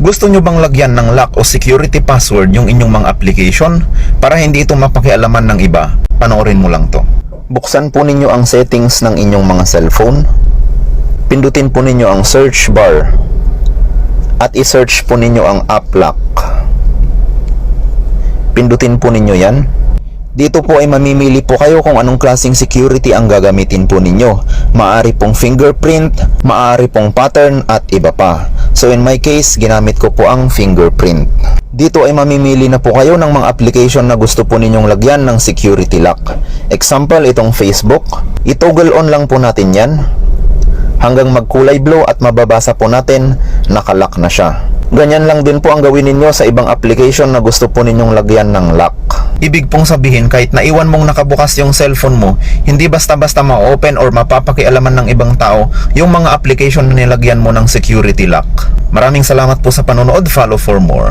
Gusto nyo bang lagyan ng lock o security password yung inyong mga application para hindi ito mapakialaman ng iba? Panoorin mo lang to. Buksan po ninyo ang settings ng inyong mga cellphone. Pindutin po ninyo ang search bar. At i-search po ninyo ang app lock. Pindutin po ninyo yan. Dito po ay mamimili po kayo kung anong klaseng security ang gagamitin po ninyo. Maari pong fingerprint, maari pong pattern at iba pa. So in my case, ginamit ko po ang fingerprint. Dito ay mamimili na po kayo ng mga application na gusto po ninyong lagyan ng security lock. Example, itong Facebook. I-toggle on lang po natin yan. Hanggang magkulay blue at mababasa po natin, nakalock na siya. Ganyan lang din po ang gawin ninyo sa ibang application na gusto po ninyong lagyan ng lock. Ibig pong sabihin kahit naiwan mong nakabukas yung cellphone mo, hindi basta-basta ma-open or mapapakialaman ng ibang tao yung mga application na nilagyan mo ng security lock. Maraming salamat po sa panonood. Follow for more.